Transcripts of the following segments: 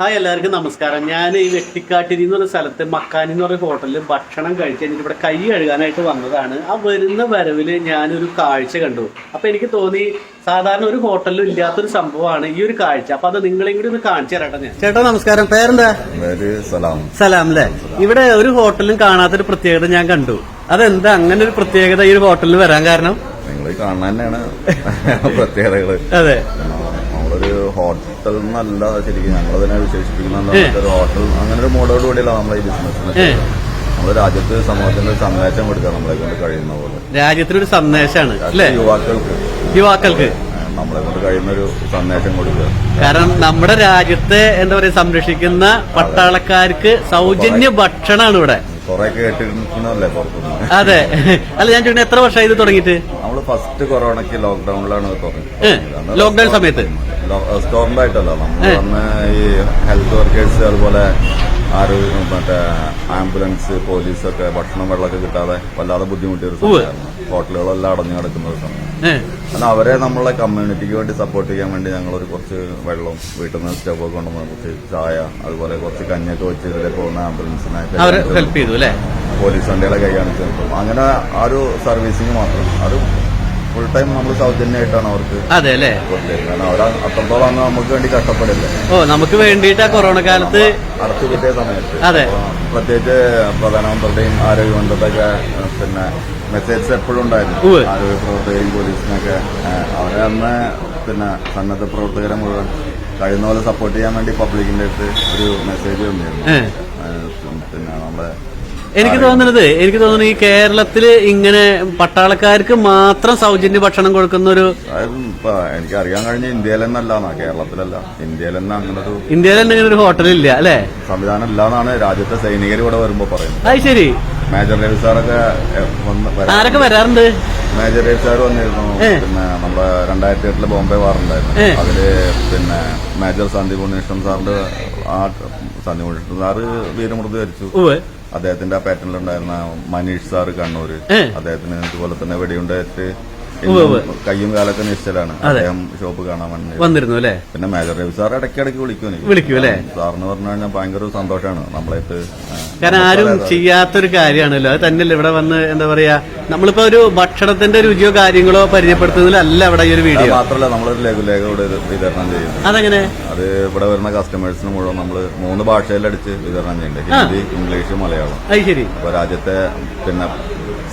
Hi എല്ലാവർക്കും നമസ്കാരം. ഞാൻ ഈ വെട്ടിക്കാട്ടിരി എന്ന് പറഞ്ഞ സ്ഥലത്ത് മക്കാനി എന്ന് പറഞ്ഞ ഹോട്ടലിൽ ഭക്ഷണം കഴിച്ച് എനിക്ക് ഇവിടെ കൈ കഴുകാനായിട്ട് വന്നതാണ്. ആ വരുന്ന വരവിൽ ഞാനൊരു കാഴ്ച കണ്ടു. അപ്പോൾ എനിക്ക് തോന്നി സാധാരണ ഒരു ഹോട്ടലിലും ഇല്ലാത്തൊരു സംഭവമാണ് ഈ ഒരു കാഴ്ച. അപ്പൊ അത് നിങ്ങളെയും കൂടി ഒന്ന് കാണിച്ചു തരട്ടെ ഞാൻ. ചേട്ടാ നമസ്കാരം. പേരെന്താ? പേര് സലാം. സലാം അല്ലേ ഇവിടെ ഒരു ഹോട്ടലിലും കാണാത്തൊരു പ്രത്യേകത ഞാൻ കണ്ടു. അതെന്താ അങ്ങനെ ഒരു പ്രത്യേകത ഈ ഒരു ഹോട്ടലിൽ വരാൻ കാരണം? നിങ്ങൾ കാണാൻ തന്നെയാണ് പ്രത്യേകതകൾ അതെ. ഹോട്ടൽ എന്നല്ല ശരിക്കും. ഞങ്ങളതിനെ വിശേഷിപ്പിക്കുന്ന ഹോട്ടൽ അങ്ങനെ ഒരു മോഡോട് കൂടിയല്ല നമ്മളെ ഈ ബിസിനസ് ഏ. നമ്മൾ രാജ്യത്ത് സമൂഹത്തിന്റെ ഒരു സന്ദേശം കൊടുക്കുക നമ്മളെ കൊണ്ട് കഴിയുന്ന പോലെ. രാജ്യത്തിനൊരു സന്ദേശമാണ് യുവാക്കൾക്ക്. യുവാക്കൾക്ക്. നമ്മളെ കൊണ്ട് കഴിയുന്ന ഒരു സന്ദേശം കൊടുക്കുക. കാരണം നമ്മുടെ രാജ്യത്തെ എന്താ പറയാ സംരക്ഷിക്കുന്ന പട്ടാളക്കാർക്ക് സൗജന്യ ഭക്ഷണമാണ് ഇവിടെ. കുറെ കേട്ടിരുന്നല്ലേ പുറത്തുനിന്ന്? അതെ. അല്ല ഞാൻ ചോദിക്കുന്നത് എത്ര വർഷമായി ഇത് തുടങ്ങിയിട്ട്? നമ്മൾ ഫസ്റ്റ് കൊറോണയ്ക്ക് ലോക്ക്ഡൌണിലാണ് തുടങ്ങിയത് ലോക്ക്ഡൌൺ സമയത്ത്. റെസ്റ്റോറന്റ് ആയിട്ടല്ല. നമ്മൾ വന്ന് ഈ ഹെൽത്ത് വർക്കേഴ്സ് അതുപോലെ ആരോഗ്യ മറ്റേ ആംബുലൻസ് പോലീസ് ഒക്കെ ഭക്ഷണം വെള്ളമൊക്കെ കിട്ടാതെ വല്ലാതെ ബുദ്ധിമുട്ടിയ ഒരു സമയമായിരുന്നു. ഹോട്ടലുകളെല്ലാം അടഞ്ഞു കിടക്കുന്ന ഒരു സമയം. എന്നാൽ അവരെ നമ്മളെ കമ്മ്യൂണിറ്റിക്ക് വേണ്ടി സപ്പോർട്ട് ചെയ്യാൻ വേണ്ടി ഞങ്ങൾ ഒരു കുറച്ച് വെള്ളം വീട്ടിൽ നിന്ന് കൊണ്ടു കൊണ്ടുവന്ന് കുറച്ച് ചായ അതുപോലെ കുറച്ച് കഞ്ഞൊക്കെ വെച്ച് ഇതിലെ പോകുന്ന ആംബുലൻസിനായിട്ട് പോലീസ് വണ്ടികളെ കൈ കാണിച്ചു അങ്ങനെ ആ ഒരു സർവീസിങ് മാത്രം. അത് ഫുൾ ടൈം നമ്മൾ സൗജന്യമായിട്ടാണ് അവർക്ക് അതെ അല്ലേ കാരണം അവർ അത്രത്തോളം അങ്ങ് നമുക്ക് വേണ്ടി കഷ്ടപ്പെടില്ല ഓ നമുക്ക് വേണ്ടിയിട്ട് കൊറോണ കാലത്ത് അടച്ചു കിട്ടിയ സമയത്ത് അതെ. പ്രത്യേകിച്ച് പ്രധാനമന്ത്രിയുടെയും ആരോഗ്യമന്ത്രിയുടെയൊക്കെ പിന്നെ മെസ്സേജ് എപ്പോഴും ഉണ്ടായിരുന്നു. ആരോഗ്യ പ്രവർത്തകരെയും പോലീസിനൊക്കെ അവരെ അന്ന് പിന്നെ സന്നദ്ധ പ്രവർത്തകരെ മുഴുവൻ കഴിയുന്ന പോലെ സപ്പോർട്ട് ചെയ്യാൻ വേണ്ടി പബ്ലിക്കിന്റെ അടുത്ത് ഒരു മെസ്സേജ് തന്നിരുന്നു. പിന്നെ നമ്മുടെ എനിക്ക് തോന്നുന്നത് എനിക്ക് തോന്നുന്നു ഈ കേരളത്തിൽ ഇങ്ങനെ പട്ടാളക്കാർക്ക് മാത്രം സൗജന്യ ഭക്ഷണം കൊടുക്കുന്ന ഒരു എനിക്ക് അറിയാൻ കഴിഞ്ഞ ഇന്ത്യയിലെന്നല്ല കേരളത്തിലല്ല. ഇന്ത്യയിലെന്ന അങ്ങനെ ഒരു ഇന്ത്യയിൽ തന്നെ ഇങ്ങനെ ഒരു ഹോട്ടലില്ല അല്ലെ? സംവിധാനം ഇല്ലാന്നാണ് രാജ്യത്തെ സൈനികർ ഇവിടെ വരുമ്പോ പറയുന്നത്. അത് ശരി. മേജർ രവി സാറൊക്കെ ആരൊക്കെ വരാറുണ്ട്? മേജർ രവി സാർ വന്നിരുന്നു. പിന്നെ നമ്മുടെ രണ്ടായിരത്തി എട്ടിൽ ബോംബെ വാറുണ്ടായിരുന്നു. അതിൽ പിന്നെ മേജർ സന്ദീപ് ഉണ്ണികൃഷ്ണൻ സാറിന്റെ ആ സന്ദീപ് ഉണ്ണികൃഷ്ണൻ സാറ് വീരമൃതി ധരിച്ചു. അദ്ദേഹത്തിന്റെ ആ പാറ്റേണിലുണ്ടായിരുന്ന മനീഷ് സാറ് കണ്ണൂര് അദ്ദേഹത്തിന് ഇതുപോലെ തന്നെ വെടിയുണ്ടേറ്റ് ഉവ്വ്. കയ്യും കാലൊക്കെ നിശ്ചലാണ് അദ്ദേഹം ഷോപ്പ് കാണാൻ വേണ്ടി വന്നിരുന്നു അല്ലേ? പിന്നെ മേജർ രവി സാർ ഇടയ്ക്കിടയ്ക്ക് വിളിക്കും വിളിക്കും അല്ലേ? സാറിന് പറഞ്ഞു കഴിഞ്ഞാൽ ഭയങ്കര ഒരു സന്തോഷമാണ് നമ്മളായിട്ട് കാരണം ആരും ചെയ്യാത്തൊരു കാര്യമാണല്ലോ. അത് തന്നെയല്ലേ ഇവിടെ വന്ന് എന്താ പറയാ നമ്മളിപ്പോ ഒരു ഭക്ഷണത്തിന്റെ രുചിയോ കാര്യങ്ങളോ പരിചയപ്പെടുത്തുന്നതിലല്ല ഇവിടെ ഈ ഒരു വീഡിയോ. മാത്രമല്ല നമ്മളൊരു ലഘുലേഖ ഇവിടെ വിതരണം ചെയ്യുന്നു അതെങ്ങനെ? അത് ഇവിടെ വരുന്ന കസ്റ്റമേഴ്സിന് മുഴുവൻ നമ്മൾ മൂന്ന് ഭാഷയിലടിച്ച് വിതരണം ചെയ്യുന്നുണ്ട്. ഹിന്ദി ഇംഗ്ലീഷ് മലയാളം. അത് ശരി. അപ്പൊ രാജ്യത്തെ പിന്നെ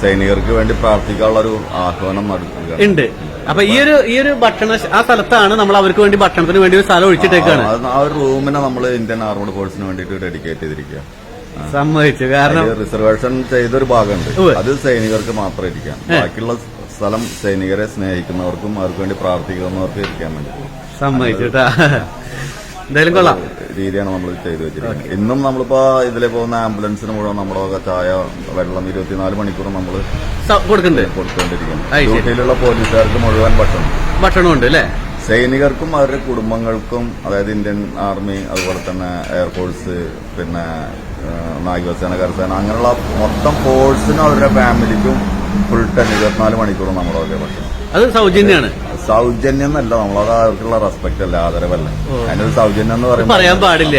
സൈനികർക്ക് വേണ്ടി പ്രാർത്ഥിക്കാനുള്ള ഒരു ആഹ്വാനം നടത്തുക. ഉണ്ട്. അപ്പൊ ഈ ഒരു ഈ ഒരു ഭക്ഷണ ആ സ്ഥലത്താണ് നമ്മൾ അവർക്ക് വേണ്ടി ഭക്ഷണത്തിന് വേണ്ടി ഒരു സ്ഥലം ഒഴിച്ചിട്ടേക്കാണ്. ആ- ഒരു റൂമിനെ നമ്മൾ ഇന്ത്യൻ ആർമഡ് ഫോഴ്സിന് വേണ്ടിട്ട് ഡെഡിക്കേറ്റ് ചെയ്തിരിക്കുക. സമ്മതിച്ചു. കാരണം റിസർവേഷൻ ചെയ്തൊരു ഭാഗമുണ്ട്. അത് സൈനികർക്ക് മാത്രം ഇരിക്കാം. ബാക്കിയുള്ള സ്ഥലം സൈനികരെ സ്നേഹിക്കുന്നവർക്കും അവർക്ക് വേണ്ടി പ്രാർത്ഥിക്കുന്നവർക്കും ഇരിക്കാൻ വേണ്ടി. സമ്മതിച്ചു കേട്ടാ എന്തായാലും കൊള്ളാം. രീതിയാണ് നമ്മൾ ചെയ്തു വെച്ചിരിക്കുന്നത്. ഇന്നും നമ്മളിപ്പോ ഇതിലെ പോകുന്ന ആംബുലൻസിന് മുഴുവൻ നമ്മളൊക്കെ ചായ വെള്ളം ഇരുപത്തിനാല് മണിക്കൂർ നമ്മൾ കൊടുത്തുകൊണ്ടിരിക്കുന്നു. ഡ്യൂട്ടിയിലുള്ള പോലീസുകാർക്ക് മുഴുവൻ ഭക്ഷണം. ഭക്ഷണമുണ്ട് അല്ലേ? സൈനികർക്കും അവരുടെ കുടുംബങ്ങൾക്കും അതായത് ഇന്ത്യൻ ആർമി അതുപോലെ തന്നെ എയർഫോഴ്സ് പിന്നെ നാവികസേന കരസേന അങ്ങനെയുള്ള മൊത്തം ഫോഴ്സിനും അവരുടെ ഫാമിലിക്കും ഫുൾ ടൈം ഇരുപത്തിനാല് മണിക്കൂർ നമ്മളൊക്കെ ഭക്ഷണം. അത് സൗജന്യമാണ് സൗജന്യം എന്നല്ല നമ്മളത് അവർക്കുള്ള റെസ്പെക്ട് അല്ല ആദരവല്ല. അതിനൊരു സൗജന്യം എന്ന് പറയുമ്പോൾ പറയാൻ പാടില്ല.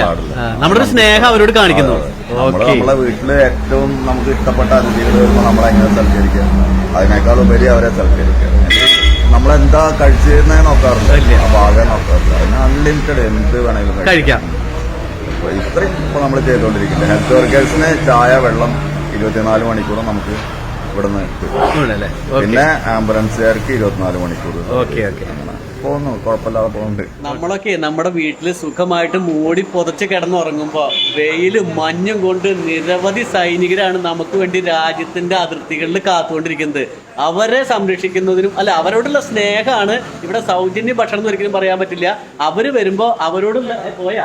നമ്മുടെ ഒരു സ്നേഹം അവരോട് കാണിക്കുന്നു. നമ്മൾ നമ്മളെ വീട്ടിൽ ഏറ്റവും നമുക്ക് ഇഷ്ടപ്പെട്ട അതിഥികൾ വരുമ്പോൾ നമ്മളെ എങ്ങനെ സൽക്കരിക്കുക? അതിനേക്കാൾ ഉപരി അവരെ സൽക്കരിക്കുക. നമ്മളെന്താ കഴിച്ചിരുന്നേ നോക്കാറില്ല. ഭാഗം നോക്കാറില്ല. അതിന് അൺലിമിറ്റഡ് എന്ത് വേണമെങ്കിലും കഴിക്കാം. ഇത്രയും ഇപ്പൊ നമ്മൾ ചെയ്തുകൊണ്ടിരിക്കുന്നത് ഹെൽത്ത് വർക്കേഴ്സിന് ചായ വെള്ളം ഇരുപത്തിനാല് മണിക്കൂറും നമുക്ക് ഇവിടുന്ന് പിന്നെ ആംബുലൻസുകാർക്ക് ഇരുപത്തിനാല് മണിക്കൂർ ഓക്കെ ഓക്കെ പോകുന്നു കുഴപ്പമില്ലാതെ പോകുന്നുണ്ട് നമ്മളൊക്കെ നമ്മുടെ വീട്ടിൽ സുഖമായിട്ട് മൂടി പുതച്ച് കിടന്നുറങ്ങുമ്പോ വെയിലും മഞ്ഞും കൊണ്ട് നിരവധി സൈനികരാണ് നമുക്ക് വേണ്ടി രാജ്യത്തിന്റെ അതിർത്തികളിൽ കാത്തുകൊണ്ടിരിക്കുന്നത്. അവരെ സംരക്ഷിക്കുന്നതിനും അല്ല അവരോടുള്ള സ്നേഹമാണ് ഇവിടെ സൗജന്യ ഭക്ഷണം ഒരിക്കലും പറയാൻ പറ്റില്ല. അവർ വരുമ്പോ അവരോടുള്ള പോയാ?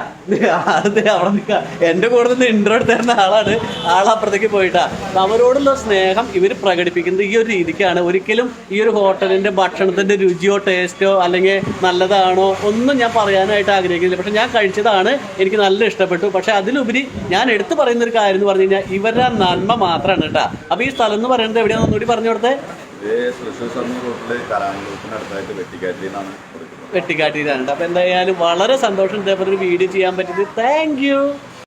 അതെ അവിടെ നിൽക്ക. എന്റെ കൂടെ നിന്ന് ഇൻട്രോ എടുത്തിരുന്ന ആളാണ്. ആളപ്പുറത്തേക്ക് പോയിട്ടാ. അവരോടുള്ള സ്നേഹം ഇവർ പ്രകടിപ്പിക്കുന്നത് ഈ ഒരു രീതിക്കാണ്. ഒരിക്കലും ഈ ഒരു ഹോട്ടലിന്റെ ഭക്ഷണത്തിന്റെ രുചിയോ ടേസ്റ്റോ അല്ലെങ്കിൽ നല്ലതാണോ ഒന്നും ഞാൻ പറയാനായിട്ട് ആഗ്രഹിക്കുന്നില്ല. പക്ഷെ ഞാൻ കഴിച്ചതാണ് എനിക്ക് നല്ല ഇഷ്ടപ്പെട്ടു. പക്ഷെ അതിലുപരി ഞാൻ എടുത്തു പറയുന്ന ഒരു കാര്യം എന്ന് പറഞ്ഞു കഴിഞ്ഞാൽ ഇവരുടെ നന്മ മാത്രമാണ് കേട്ടാ. അപ്പൊ ഈ സ്ഥലം എന്ന് പറയുന്നത് എവിടെയാണെന്ന് ഒന്നുകൂടി പറഞ്ഞു കൊടുത്തേ. വെട്ടിക്കാട്ടിയിലാണ് തൃശ്ശൂർ സർമി റൂട്ടിൽ കലാമണ്ഡലത്തിന് അടുത്തായിട്ട് വെട്ടിക്കാറ്റിൽ നിന്നാണ് കൊടുക്കുന്നത്. വെട്ടിക്കാട്ടിയിട്ടാണ് അപ്പൊ എന്തായാലും വളരെ സന്തോഷം ഇതേപോലെ ഒരു വീഡിയോ ചെയ്യാൻ പറ്റിയത്. Thank you